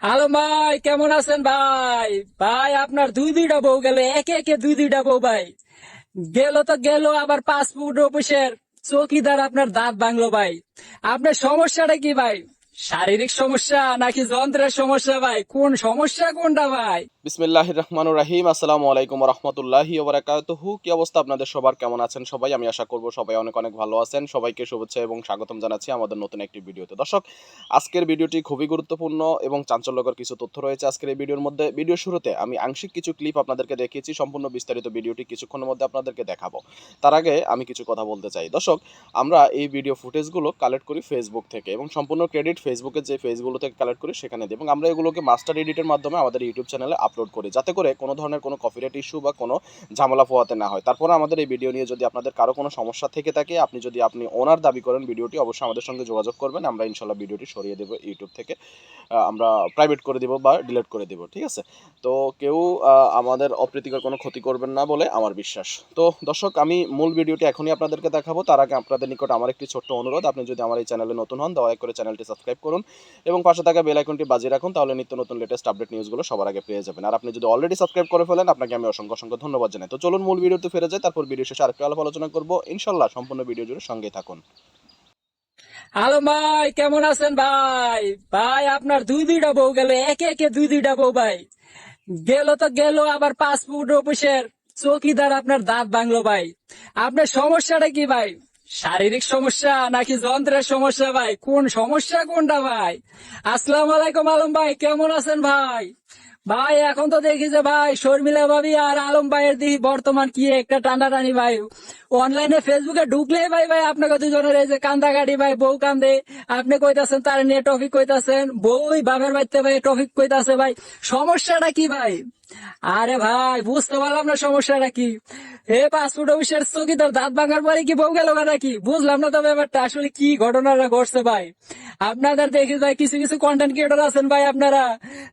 Hello ভাই, কেমন আছেন ভাই? ভাই, আপনার দুই দুইটা বউ গেল, একে একে দুই দুইটা বউ ভাই। গেল তো গেল, আবার পাসপোর্ট অফিসের চৌকিদার আপনার দাঁত ভাঙলো ভাই। আপনার সমস্যাটা কি ভাই? শারীরিক সমস্যা নাকি যন্ত্রের সমস্যা ভাই? কোন সমস্যা কোনটা ভাই? বিসমিল্লাহ রহমান রাহিম আসসালামু আলাইকুম রহমতুল্লাহি কি অবস্থা আপনাদের সবার? কেমন আছেন সবাই? আমি আশা করব সবাই অনেক অনেক ভালো আছেন। সবাইকে শুভেচ্ছা এবং স্বাগতম জানাচ্ছি আমাদের নতুন একটি ভিডিওতে। দর্শক, আজকের ভিডিওটি খুবই গুরুত্বপূর্ণ এবং চাঞ্চল্যকর কিছু তথ্য রয়েছে আজকের এই ভিডিওর মধ্যে। ভিডিও শুরুতে আমি আংশিক কিছু ক্লিপ আপনাদেরকে দেখিয়েছি। সম্পূর্ণ বিস্তারিত ভিডিওটি কিছুক্ষণের মধ্যে আপনাদেরকে দেখাবো। তার আগে আমি কিছু কথা বলতে চাই। দর্শক, আমরা এই ভিডিও ফুটেজগুলো কালেক্ট করি ফেসবুক থেকে এবং সম্পূর্ণ ক্রেডিট ফেসবুকের যে পেজগুলো থেকে কালেক্ট করি, সেখানে দিই। এবং আমরা এগুলোকে মাস্টার এডিটের মাধ্যমে আমাদের ইউটিউব চ্যানেলে আপলোড করি, যাতে করে কোনো ধরনের কোনো কপিরাইট ইস্যু বা কোনো ঝামেলা পোয়াতে না হয়। তারপরে আমাদের এই ভিডিও নিয়ে যদি আপনাদের কারও কোনো সমস্যা থেকে থাকে, আপনি যদি আপনি ওনার দাবি করেন ভিডিওটি অবশ্যই আমাদের সঙ্গে যোগাযোগ করবেন। আমরা ইনশাল্লাহ ভিডিওটি সরিয়ে দেবো ইউটিউব থেকে। আমরা প্রাইভেট করে দিব বা ডিলিট করে দিব, ঠিক আছে? তো কেউ আমাদের অপ্রীতিকর কোনো ক্ষতি করবেন না বলে আমার বিশ্বাস। তো দর্শক, আমি মূল ভিডিওটি এখনই আপনাদেরকে দেখাবো। তার আগে আপনাদের নিকট আমার একটি ছোট্ট অনুরোধ। আপনি যদি আমার এই চ্যানেলে নতুন হন, দয়া করে চ্যানেলটি সাবস্ক্রাইব করুন এবং পাশে থাকা বেল আইকনটি বাজিয়ে রাখুন, তাহলে নিত্য নতুন লেটেস্ট আপডেট নিউজগুলো সবার আগে পেয়ে যাবেন। আর আপনি যদি অলরেডি সাবস্ক্রাইব করে ফেলেন, আপনাকে আমি অসংখ্য অসংখ্য ধন্যবাদ জানাই। তো চলুন মূল ভিডিওতে ফিরে যাই, তারপর ভিডিও শেষে আরেকটু আলাপ আলোচনা করব। ইনশাল্লাহ সম্পূর্ণ ভিডিও জুড়ে সঙ্গেই থাকুন। হ্যালো ভাই, কেমন আছেন ভাই? ভাই, আপনার দুই দুইটা বউ গেল, একে একে দুই দুইটা বউ ভাই। গেল তো গেল, আবার পাসপোর্ট অফিসের চৌকিদার আপনার দাঁত ভাঙলো ভাই। আপনার সমস্যাটা কি ভাই? শারীরিক সমস্যা নাকি যন্ত্রের সমস্যা ভাই? কোন সমস্যা কোনটা ভাই? আসসালাম আলাইকুম আলম ভাই, কেমন আছেন ভাই? ভাই, এখন তো দেখি যে ভাই, শর্মিলা ভাবি আর আলম ভাইয়ের দিকে বর্তমান কি একটা টানাটানি ভাই। অনলাইনে ফেসবুকে ঢুকলেই ভাই ভাই, আপনাকে দুজনের এই যে কান্দা গাড়ি ভাই, বউ কান্দে। আপনি কইতাছেন তার নিয়ে টপিক কইতাছেন, বউই বাপের বাড়িতে ভাই টপিক কইতাছে ভাই। সমস্যাটা কি ভাই? আরে ভাই, বুঝতে পারলাম না সমস্যাটা কি। এ পাসপোর্ট অফিসের চকিদার দাঁত ভাঙার পরে কি বউ গেল নাকি? বুঝলাম না তো ব্যাপারটা, আসলে কি ঘটনাটা ঘটছে ভাই? আপনাদের দেখি ভাই কিছু কিছু কন্টেন্ট ক্রিয়েটর আছেন ভাই আপনারা।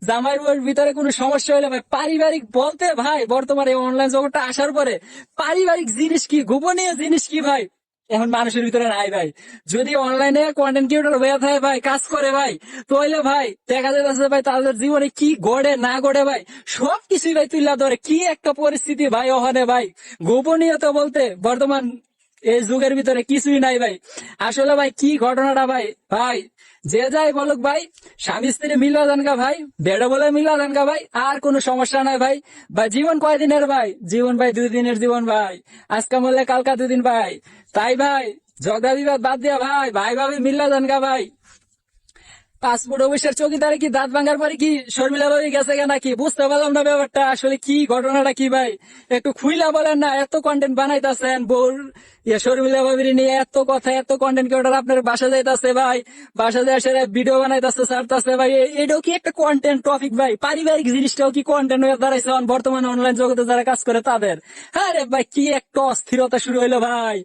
জামাই ভিতরে কোনো সমস্যা হলে ভাই পারিবারিক বলতে ভাই, বর্তমানে অনলাইন জগৎটা আসার পরে পারিবারিক জিনিস কি, গোপনীয় জিনিস কি ভাই? এখন মানুষের ভিতরে নাই ভাই। যদি অনলাইনে কন্টেন্ট ক্রিয়েটর হয়ে থাকে ভাই, কাজ করে ভাই, তাহলে ভাই দেখা যাচ্ছে ভাই তাদের জীবনে কি গড়ে, না গড়ে ভাই, সবকিছুই ভাই তুলে ধরে। কি একটা পরিস্থিতি ভাই ওখানে ভাই। গোপনীয়তা বলতে বর্তমান এই যুগের ভিতরে কিছুই নাই ভাই। আসলে ভাই, কি ঘটনাটা ভাই? ভাই, যে যাই বলুক ভাই, স্বামী স্ত্রী মিলা জানকা ভাই, বেড়ে বলে মিলা জানকা ভাই, আর কোনো সমস্যা নাই ভাই। বা জীবন কয়দিনের ভাই? জীবন ভাই, দুই দিনের জীবন ভাই। আজকে বললে কালকা দুদিন ভাই। তাই ভাই, জগদা বিবাদ বাদ দিয়া ভাই ভাই ভাবি মিল্লা জানকা ভাই। পাসপোর্ট অফিসের চৌকিদারে কি দাঁত ভাঙার পরে কি শর্মিলা ভাবি গেছে নাকি? বুঝতে পারলাম না ব্যাপারটা। আসলে কি ঘটনাটা কি ভাই? একটু খুইলা বলেন না, এত কন্টেন্ট বানাইতেছেন, বোর ইয়ে শর্মিলা ভাবির নিয়ে এত কথা, এত কন্টেন্ট ক্রিয়েটর আপনার বাসা যাইতাছে ভাই? বাসা যায় সেটা ভিডিও বানাইতেছে, ছাড়তেছে ভাই। এটাও কি একটা কন্টেন্ট টপিক ভাই? পারিবারিক জিনিসটাও কি কন্টেন্ট হয়ে দাঁড়াইছে বর্তমানে অনলাইন জগতে যারা কাজ করে তাদের। হ্যাঁ রে ভাই, কি একটা অস্থিরতা শুরু হইল ভাই।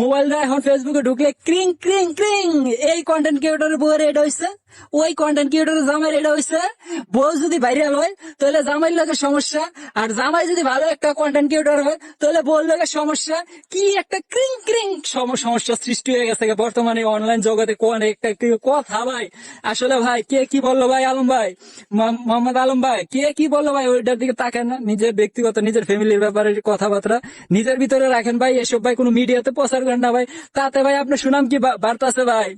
মোবাইল মোবাইলটা এখন ফেসবুকে ঢুকলে ক্রিং ক্রিং ক্রিং। এই কন্টেন্ট ক্রিয়েটরের বউয়ের এটা হইছে? ওই কন্টেন্ট জামাইয়ের এটা হইছে, বউ যদি ভাইরাল হয়, তাহলে জামাইয়ের লোকের সমস্যা, আর জামাই যদি ভালো একটা কন্টেন্ট ক্রিয়েটর হয়, তাহলে বউর লোকের সমস্যা। কি একটা ক্রিং ক্রিং সমস্যা সৃষ্টি হয়ে গেছে বর্তমানে অনলাইন জগতে কোন একটা কথা ভাই। আসলে ভাই, কে কি বলল ভাই আলম ভাই? মোহাম্মদ আলম ভাই, কে কি বলল ভাই? ওইটার দিকে তাকান না, নিজের ব্যক্তিগত, নিজের ফ্যামিলির ব্যাপারে কথাবার্তা। নিজের ভিতরে রাখেন ভাই, এসব ভাই কোনো মিডিয়াতে প্রচার করেন না ভাই। তাতে ভাই আপনার সুনাম কি বা- বাড়তাছে ভাই?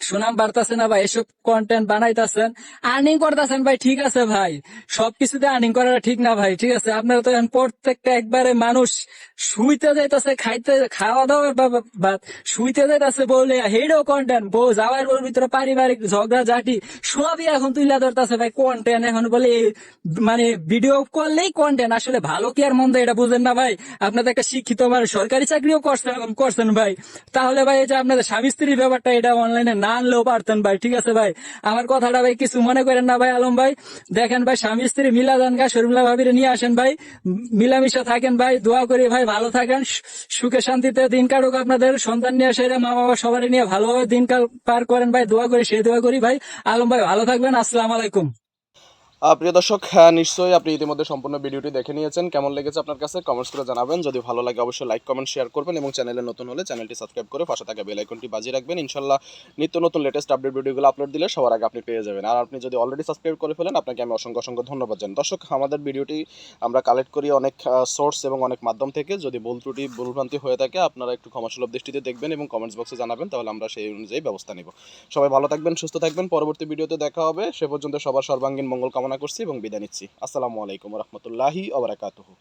সুনাম বাড়তাছে না ভাই, এসব কন্টেন্ট বানাইতাছেন। আর্নিং করতেছেন ভাই, ঠিক আছে ভাই। সবকিছুতে আর্নিং করাটা ঠিক না ভাই, ঠিক আছে? আপনারা তো এখন প্রত্যেকটা একবারে মানুষ শুইতে যাইতাছে, খাইতে খাওয়া দাওয়ার শুইতে যাইতাছে বলে হেডও কন্টেন্ট বউ যাওয়ার ওর ভিতরে পারিবারিক ঝগড়া, ঝাঁটি, সবই এখন তুলে ধরতেছে ভাই কন্টেন্ট এখন বলে মানে ভিডিও করলেই কন্টেন্ট আসলে ভালো কি আর মন্দ এটা বুঝেন না ভাই? আপনাদের একটা শিক্ষিত মানে সরকারি চাকরিও করছেন করছেন ভাই। তাহলে ভাই এই যে আপনাদের স্বামী স্ত্রীর ব্যাপারটা, এটা অনলাইনে না আনলেও পারতেন ভাই, ঠিক আছে ভাই? আমার কথাটা ভাই কিছু মনে করেন না ভাই আলম ভাই। দেখেন ভাই, স্বামী স্ত্রী মিলা দান গা শর্মিলা ভাবিরে নিয়ে আসেন ভাই। মিলামিশা থাকেন ভাই, দোয়া করি ভাই ভালো থাকেন সুখে শান্তিতে দিন কাটুক আপনাদের। সন্তান নিয়ে আসে মা বাবা সবারই নিয়ে ভালোভাবে দিন কাল পার করেন ভাই, দোয়া করি, সেই দোয়া করি ভাই। আলম ভাই, ভালো থাকবেন, আসসালাম আলাইকুম। প্রিয় দর্শক হ্যাঁ, নিশ্চয়ই আপনি ইতিমধ্যে সম্পূর্ণ ভিডিওটি দেখে নিয়েছেন। কেমন লেগেছে আপনার কাছে? কমেন্টস করে জানাবেন। যদি ভালো লাগে অবশ্যই লাইক কমেন্ট শেয়ার করবেন এবং চ্যানেলে নতুন হলে চ্যানেলটি সাবস্ক্রাইব করে পাশে থাকা বেল আইকনটি বাজিয়ে রাখবেন। ইনশাল্লাহ নিত্য নতুন লেটেস্ট আপডেট ভিডিওগুলো আপলোড দিলে সবার আগে আপনি পেয়ে যাবেন। আর আপনি যদি অলরেডি সাবস্ক্রাইব করে ফেলেন আপনাকে আমি অসংখ্য অসংখ্য ধন্যবাদ জানাই। দর্শক আমাদের ভিডিওটি আমরা কালেক্ট করি অনেক সোর্স এবং অনেক মাধ্যম থেকে। যদি ভুল ত্রুটি ভুলভ্রান্তি হয়ে থাকে আপনারা একটু ক্ষমাসুলভ দৃষ্টিতে দেখবেন এবং কমেন্টস বক্সে জানাবেন তাহলে আমরা সেই অনুযায়ী ব্যবস্থা নিব। সবাই ভালো থাকবেন সুস্থ থাকবেন। পরবর্তী ভিডিওতে দেখা হবে। সে পর্যন্ত সবার সর্বাঙ্গীন মঙ্গল কামনা করছি এবং বিদায় নিচ্ছি। আসসালামু আলাইকুম রহমতুল্লাহি ওবরাকাতুহু